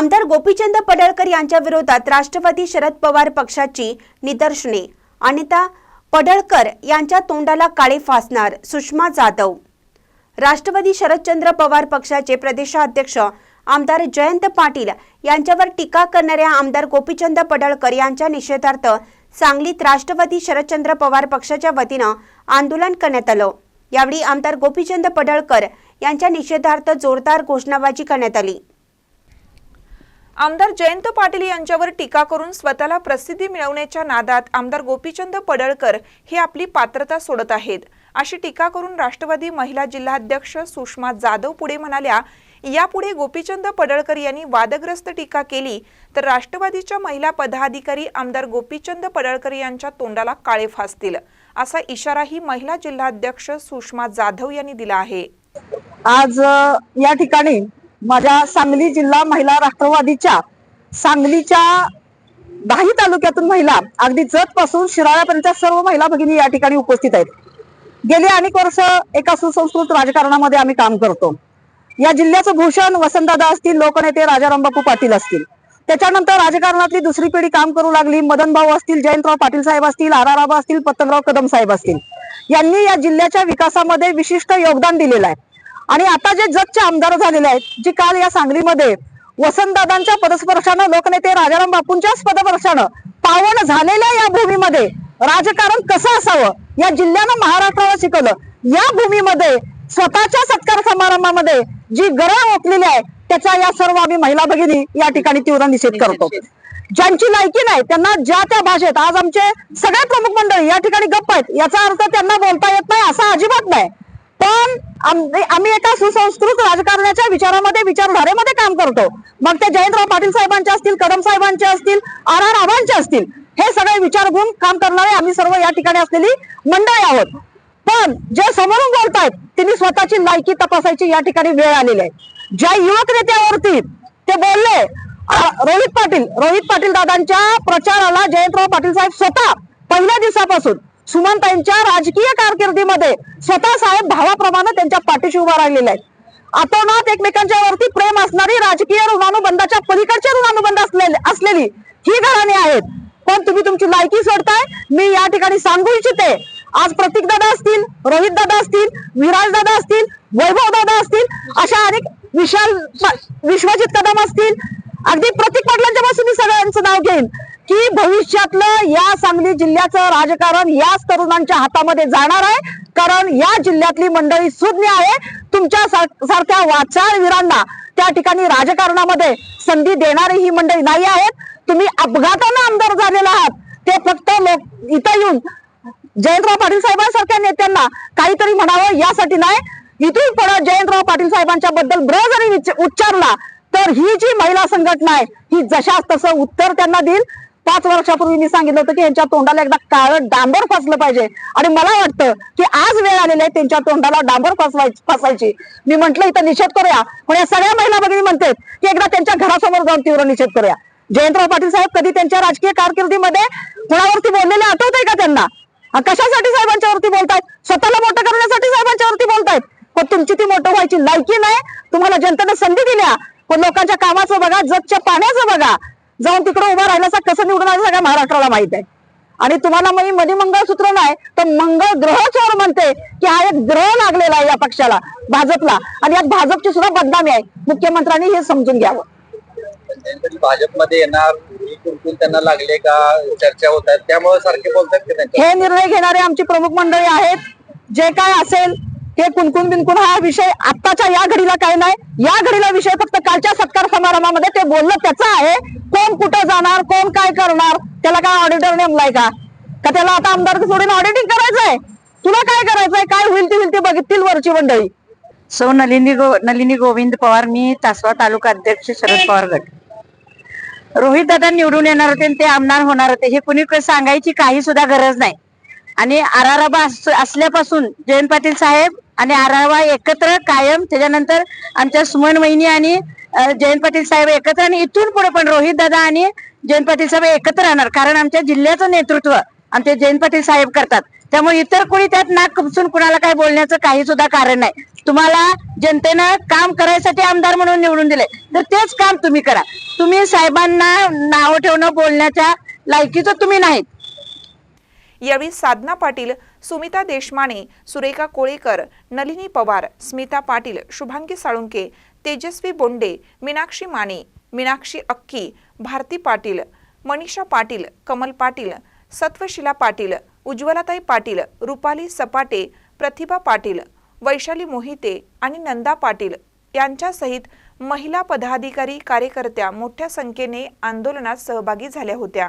आमदार गोपीचंद पडळकर यांच्या विरोधात राष्ट्रवादी शरद पवार पक्षाची निदर्शने. अनिता पडळकर यांच्या तोंडाला काळे फासणार सुषमा जाधव. राष्ट्रवादी शरदचंद्र पवार पक्षाचे प्रदेशाध्यक्ष आमदार जयंत पाटील यांच्यावर टीका करणाऱ्या आमदार गोपीचंद पडळकर यांच्या निषेधार्थ सांगलीत राष्ट्रवादी शरदचंद्र पवार पक्षाच्या वतीनं आंदोलन करण्यात आलं. यावेळी आमदार गोपीचंद पडळकर यांच्या निषेधार्थ जोरदार घोषणाबाजी करण्यात आली. आमदार जयंत पाटील यांच्यावर टीका करून स्वतःला प्रसिद्धी मिळवण्याच्या नादात आमदार गोपीचंद पडळकर हे आपली पात्रता सोडत आहेत. अशी टीका करून राष्ट्रवादी महिला जिल्हाध्यक्ष सुषमा जाधव पुढे म्हणाल्या यापुढे गोपीचंद पडळकर यांनी वादग्रस्त टीका केली तर राष्ट्रवादीच्या महिला पदाधिकारी आमदार गोपीचंद पडळकर यांच्या तोंडाला काळे फासतील असा इशाराही महिला जिल्हाध्यक्ष सुषमा जाधव यांनी दिला आहे. आज या ठिकाणी माझ्या सांगली जिल्हा महिला राष्ट्रवादीच्या सांगलीच्या दहाही तालुक्यातून महिला अगदी जत पासून शिराळ्यापर्यंत सर्व महिला भगिनी या ठिकाणी उपस्थित आहेत. गेली अनेक वर्ष एका सुसंस्कृत राजकारणामध्ये आम्ही काम करतो. या जिल्ह्याचं भूषण वसंतदादा असतील लोकनेते राजारामबापू पाटील असतील. त्याच्यानंतर राजकारणातली दुसरी पिढी काम करू लागली मदन भाऊ असतील जयंतराव पाटील साहेब असतील आराराबा असतील पतंगराव कदम साहेब असतील. यांनी या जिल्ह्याच्या विकासामध्ये विशिष्ट योगदान दिलेलं आहे. आणि आता जे जगचे आमदार झालेले आहेत जी काल या सांगलीमध्ये वसंतदादांच्या पदस्पर्शानं लोकनेते राजाराम बापूंच्याच पदस्पर्शानं पावन झालेल्या या भूमीमध्ये राजकारण कसं असावं? या जिल्ह्यानं महाराष्ट्राला शिकवलं. या भूमीमध्ये स्वतःच्या सत्कार समारंभामध्ये जी गरळ ओकलेली आहे त्याचा या सर्व आम्ही महिला भगिनी या ठिकाणी तीव्र निषेध करतो. ज्यांची लायकी नाही त्यांना ज्या त्या भाषेत आज आमचे सगळे प्रमुख मंडळी या ठिकाणी गप्प आहेत याचा अर्थ त्यांना बोलता येत नाही असा अजिबात नाही. पण आम्ही एका सुसंस्कृत राजकारणाच्या विचारामध्ये विचारधारेमध्ये काम करतो. मग ते जयंतराव पाटील साहेबांचे असतील कदम साहेबांचे असतील आर आर आबांचे असतील हे सगळे विचार घेऊन काम करणारे आम्ही सर्व या ठिकाणी असलेली मंडळी आहोत. पण जे समोरून बोलतायत त्यांनी स्वतःची लायकी तपासायची या ठिकाणी वेळ आलेली आहे. ज्या युवक नेत्यावरती ते बोलले रोहित पाटील रोहित पाटील दादांच्या प्रचाराला जयंतराव पाटील साहेब स्वतः पहिल्या दिवसापासून सुमनताईंच्या राजकीय कारकिर्दीमध्ये स्वतः साहेब भावाप्रमाणे त्यांच्या पाठीशी उभा राहिलेल्या आहेत. अतोनात एकमेकांच्या वरती प्रेम असणारी राजकीय ऋणानुबंधाच्या पलीकडचे ऋणानुबंध असलेले असलेली ही घराणी आहेत. पण तुम्ही तुमची लायकी सोडताय मी या ठिकाणी सांगू इच्छिते आज प्रतीक दादा असतील रोहित दादा असतील विराज दादा असतील वैभव दादा असतील अशा अनेक विशाल विश्वजित कदम असतील. अगदी प्रतीक पाटलांच्या पासून मी सगळ्यांचं नाव घेईन. की भविष्यातलं या सांगली जिल्ह्याचं राजकारण याच तरुणांच्या हातामध्ये जाणार आहे. कारण या जिल्ह्यातली मंडळी सुज्ञ आहे. तुमच्या सारख्या वाचाळ वीरांना त्या ठिकाणी राजकारणामध्ये संधी देणारी ही मंडळी नाही आहेत. तुम्ही अपघातानं आमदार झालेला आहात. ते फक्त लोक इथं येऊन जयंतराव पाटील साहेबांसारख्या नेत्यांना काहीतरी म्हणावं यासाठी नाही. इथून पुढे जयंतराव पाटील साहेबांच्या बद्दल ब्र जरी उच्चारला तर ही जी महिला संघटना आहे ही जशास तसं उत्तर त्यांना देईल. पाच वर्षापूर्वी मी सांगितलं होतं की यांच्या तोंडाला एकदा काळं डांबर फासलं पाहिजे. आणि मला वाटतं की आज वेळ आलेली आहे त्यांच्या तोंडाला डांबर फासवायची फासायची. मी म्हंटल इथं निषेध करूया. पण या सगळ्या महिला भगिनी म्हणतात की एकदा त्यांच्या घरासमोर जाऊन तीव्र निषेध करूया. जयंतराव पाटील साहेब कधी त्यांच्या राजकीय कारकिर्दीमध्ये कुणावरती बोललेले आठवत का त्यांना? कशासाठी साहेबांच्या वरती बोलतायत? स्वतःला मोठं करण्यासाठी साहेबांच्या वरती बोलतायत? पण तुमची ती मोठं व्हायची लायकी नाही. तुम्हाला जनतेने संधी दिल्या. पण लोकांच्या कामाचं बघा जगच्या पाण्याचं बघा. जाऊन तिकडे उभा राहिल्याचा कसं निवडून आलं सगळ्या महाराष्ट्राला माहीत आहे. आणि तुम्हाला मी मधी मंगळसूत्र नाही तर मंगळ ग्रह चोर म्हणते की हा एक ग्रह लागलेला आहे या पक्षाला भाजपला. आणि यात भाजपची सुद्धा बदनामी आहे. मुख्यमंत्र्यांनी हे समजून घ्यावं. भाजपमध्ये येणार त्यांना लागले का? चर्चा होत आहेत त्यामुळे सारखे बोलतात हे निर्णय घेणारे आमची प्रमुख मंडळी आहेत. जे काय असेल हे कुणकुण बिनकुण हा विषय आत्ताच्या या घडीला काय नाही. या घडीला विषय फक्त कालच्या सत्कार समारंभामध्ये ते बोललं त्याचा आहे. कोण कुठं जाणार कोण काय करणार त्याला काय ऑडिटर नेमलाय का? का त्याला आता आमदार सोडून ऑडिटिंग करायचंय? तुला काय करायचंय? काय होईल ती होईल ते बघतील वरची मंडळी. सो नलिनी गो नलिनी गोविंद पवार मी तासवा तालुका अध्यक्ष शरद पवार गट. रोहित दादा निवडून येणार होते आणि ते आमदार होणार होते. हे कुणी सांगायची काही सुद्धा गरज नाही. आणि आराराबा अस- असल्यापासून जयंत पाटील साहेब आणि आराराबा एकत्र कायम. त्याच्यानंतर आमच्या सुमन वहिनी आणि जयंत पाटील साहेब एकत्र आणि इथून पुढे पण रोहित दादा आणि जयंत पाटील साहेब एकत्र राहणार. कारण आमच्या जिल्ह्याचं नेतृत्व आमचे जयंत पाटील साहेब करतात. त्यामुळे इतर कोणी त्यात नाक खुपसून कुणाला काय बोलण्याचं काही सुद्धा कारण नाही. तुम्हाला जनतेनं काम करायसाठी आमदार म्हणून निवडून दिले तर तेच काम तुम्ही करा. तुम्ही साहेबांना नाव ठेवणं बोलण्याच्या लायकीचं तुम्ही नाहीत. यावेळी साधना पाटील सुमिता देशमाने सुरेखा कोळेकर नलिनी पवार स्मिता पाटील शुभांगी साळुंके तेजस्वी बोंडे मीनाक्षी माने मीनाक्षी अक्की भारती पाटील मनीषा पाटील कमल पाटील सत्वशिला पाटील उज्ज्वलाताई पाटील रुपाली सपाटे प्रतिभा पाटील वैशाली मोहिते आणि नंदा पाटील यांच्यासहित महिला पदाधिकारी कार्यकर्त्या मोठ्या संख्येने आंदोलनात सहभागी झाल्या होत्या.